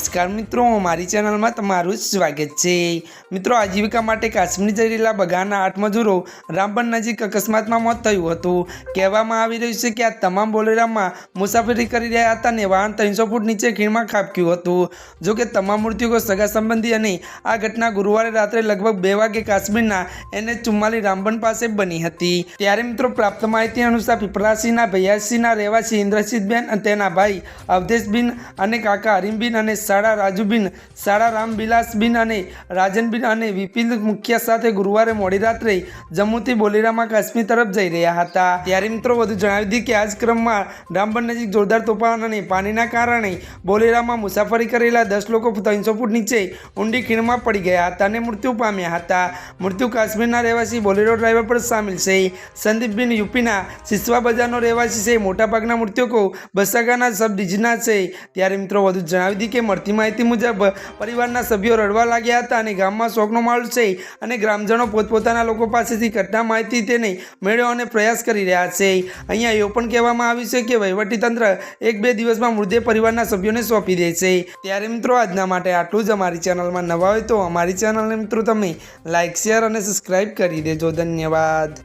નમસ્કાર મિત્રો, મારી ચેનલમાં તમારું સ્વાગત છે. મિત્રો, આજીવિકા માટે કાશ્મીર જઈ રહેલા બગાના આઠ મજૂરો રામબન નજીક અકસ્માતમાં મોત થયું હતું. કહેવામાં આવી રહ્યું છે કે આ તમામ બોલેરામાં મુસાફરી કરી રહ્યા હતા અને વાહન ત્રણસો ફૂટ નીચે ખીણમાં ખાબક્યું હતું. જો કે તમામ મૃત્યુકો સગા સંબંધી અને આ ઘટના ગુરુવારે રાત્રે લગભગ બે વાગે કાશ્મીરના એને ચુમ્માલી રામબન પાસે બની હતી. ત્યારે મિત્રો, પ્રાપ્ત માહિતી અનુસાર પીપળાસીના ભૈયાસીના રહેવાસી ઇન્દ્રજીતબેન અને તેના ભાઈ અવધેશબિન અને કાકા હરીમબિન અને સાડા રાજુબિન, સાડા રામબિલાસબીન અને રાજનબિન અને વિપિન મુખિયા સાથે ગુરુવારે મોડી રાત્રે જમ્મુથી બોલેરામાં કાશ્મીર તરફ જઈ રહ્યા હતા. ત્યારે મિત્રો વધુ જણાવી દીધું કે આ જ ક્રમમાં રામબન નજીક જોરદાર તોફાન અને પાણીના કારણે બોલેરામાં મુસાફરી કરેલા દસ લોકો ત્રણસો ફૂટ નીચે ઊંડી ખીણમાં પડી ગયા હતા અને મૃત્યુ પામ્યા હતા. મૃત્યુ કાશ્મીરના રહેવાસી બોલેરો ડ્રાઈવર પણ સામેલ છે. સંદીપબિન યુપીના સિસવા બજારનો રહેવાસી છે. મોટાભાગના મૃત્યુકો બસાગાના સબ ડિવિઝનના છે. ત્યારે મિત્રો વધુ જણાવી દીધી કે મળતી માહિતી મુજબ, પરિવારના સભ્યો રડવા લાગ્યા હતા અને ગામમાં શોકનો માહોલ છે અને ગ્રામજનો પોતપોતાના લોકો પાસેથી ઘટના માહિતી તેને મેળવવાનો પ્રયાસ કરી રહ્યા છે. અહીંયા એવું પણ કહેવામાં આવ્યું છે કે વહીવટીતંત્ર એક બે દિવસમાં મૃતદેહ પરિવારના સભ્યોને સોંપી દે છે. ત્યારે મિત્રો, આજના માટે આટલું જ. અમારી ચેનલમાં નવા હોય તો અમારી ચેનલને મિત્રો, તમે લાઇક શેર અને સબસ્ક્રાઈબ કરી દેજો. ધન્યવાદ.